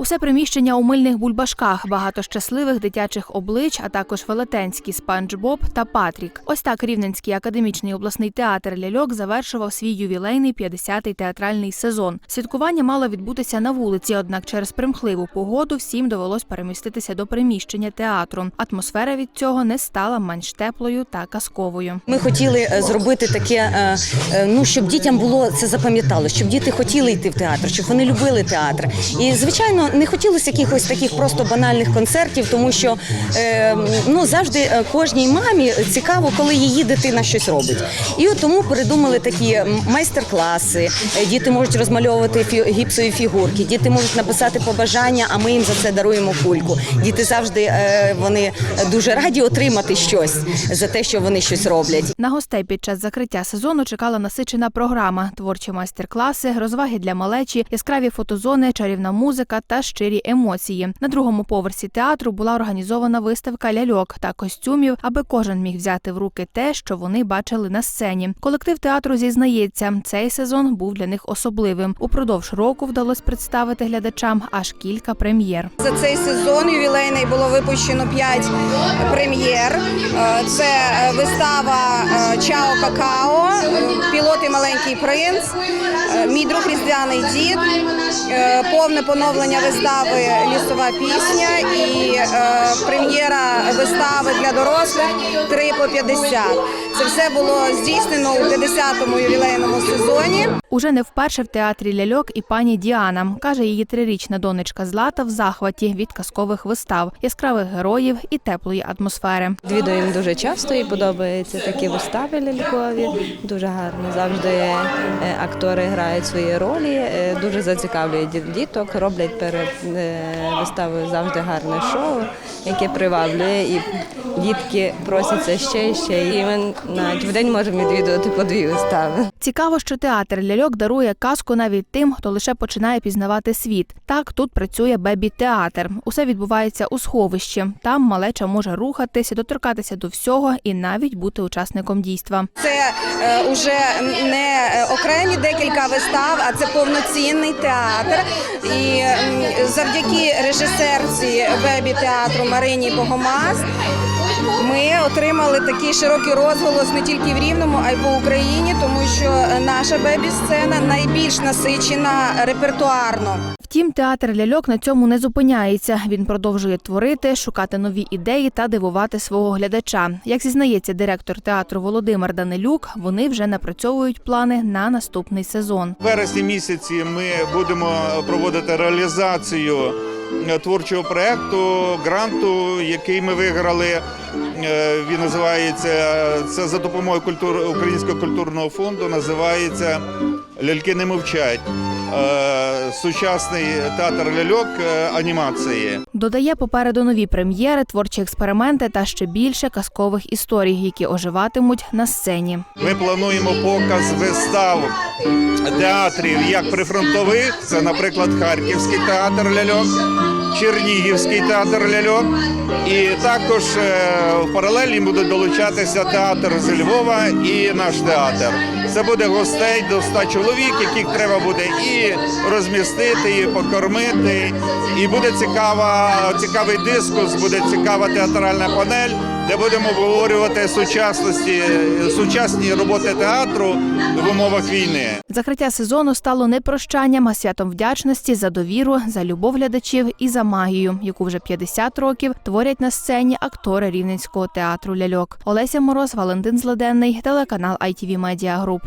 Усе приміщення у мильних бульбашках, багато щасливих дитячих облич, а також велетенські спанч Боб та Патрік. Ось так Рівненський академічний обласний театр ляльок завершував свій ювілейний 50-й театральний сезон. Святкування мало відбутися на вулиці, однак через примхливу погоду всім довелось переміститися до приміщення театру. Атмосфера від цього не стала менш теплою та казковою. Ми хотіли е, зробити таке, е, е, ну щоб дітям було це запам'ятало, щоб діти хотіли йти в театр, щоб вони любили театр. І звичайно, не хотілося якихось таких просто банальних концертів, тому що е, ну завжди е, кожній мамі цікаво, коли її дитина щось робить. І от тому придумали такі майстер-класи. Е, Діти можуть розмальовувати гіпсові фігурки, діти можуть написати побажання, а ми їм за це даруємо кульку. Діти завжди вони дуже раді отримати щось за те, що вони щось роблять. На гостей під час закриття сезону чекала насичена програма, творчі майстер-класи, розваги для малечі, яскраві фотозони, чарівна музика та щирі емоції. На другому поверсі театру була організована виставка ляльок та костюмів, аби кожен міг взяти в руки те, що вони бачили на сцені. Колектив театру зізнається, цей сезон був для них особливим. Упродовж року вдалося представити глядачам аж кілька прем'єр. За цей сезон ювілейний було випущено 5 прем'єр. Е, Це е, вистава е, Чао Какао, Пілот і маленький принц, Мій друг Різдвяний дід, повне поновлення вистави Лісова пісня і е, прем'єра вистави для дорослих 3 по 50. Це все було здійснено у 50-му ювілейному сезоні. Уже не вперше в театрі ляльок і пані Діана каже, її трирічна донечка Злата в захваті від казкових вистав, яскравих героїв і теплої атмосфери. Відвідуємо дуже часто і подобаються такі вистави лялькові. Дуже гарно. Завжди е, актори грають свої ролі, е, дуже зацікавлюють діток, роблять перед е, виставою завжди гарне шоу, яке приваблює. І дітки просяться ще і ще. І ми навіть в день можемо відвідувати по дві вистави. Цікаво, що театр ляльок дарує казку навіть тим, хто лише починає пізнавати світ. Так тут працює бебі-театр. Усе відбувається у сховищі. Там малеча може рухатися, доторкатися до всього і навіть бути учасником дійства. Це е, уже не е, окремі декілька вистав, а це повноцінний театр. І завдяки режисерці бебі театру Марині Богомаз ми отримали такий широкий розголос не тільки в Рівному, а й по Україні, тому що наша бебі-сцена найбільш насичена репертуарно. Втім, театр ляльок на цьому не зупиняється. Він продовжує творити, шукати нові ідеї та дивувати свого глядача. Як зізнається директор театру Володимир Данилюк, вони вже напрацьовують плани на наступний сезон. В вересні місяці ми будемо проводити реалізацію творчого проекту, гранту, який ми виграли. Е, Він називається це за допомогою культур Українського культурного фонду. Називається Ляльки не мовчать. Е, Сучасний театр ляльок е, анімації. Додає попереду нові прем'єри, творчі експерименти та ще більше казкових історій, які оживатимуть на сцені. Ми плануємо показ вистав театрів як прифронтових, це, наприклад, Харківський театр ляльок, Чернігівський театр ляльок. І також е, в паралелі будуть долучатися театр з Львова і наш театр. Це буде гостей до 100 чоловік, яких треба буде і розмістити, і покормити. І буде цікава, цікавий дискус, буде цікава театральна панель, де будемо обговорювати сучасності, сучасні роботи театру в умовах війни. Закриття сезону стало не прощанням, а святом вдячності за довіру, за любов глядачів і за магію, яку вже 50 років творять на сцені актори Рівненського театру ляльок. Олеся Мороз, Валентин Злоденний, телеканал ITV Media Group.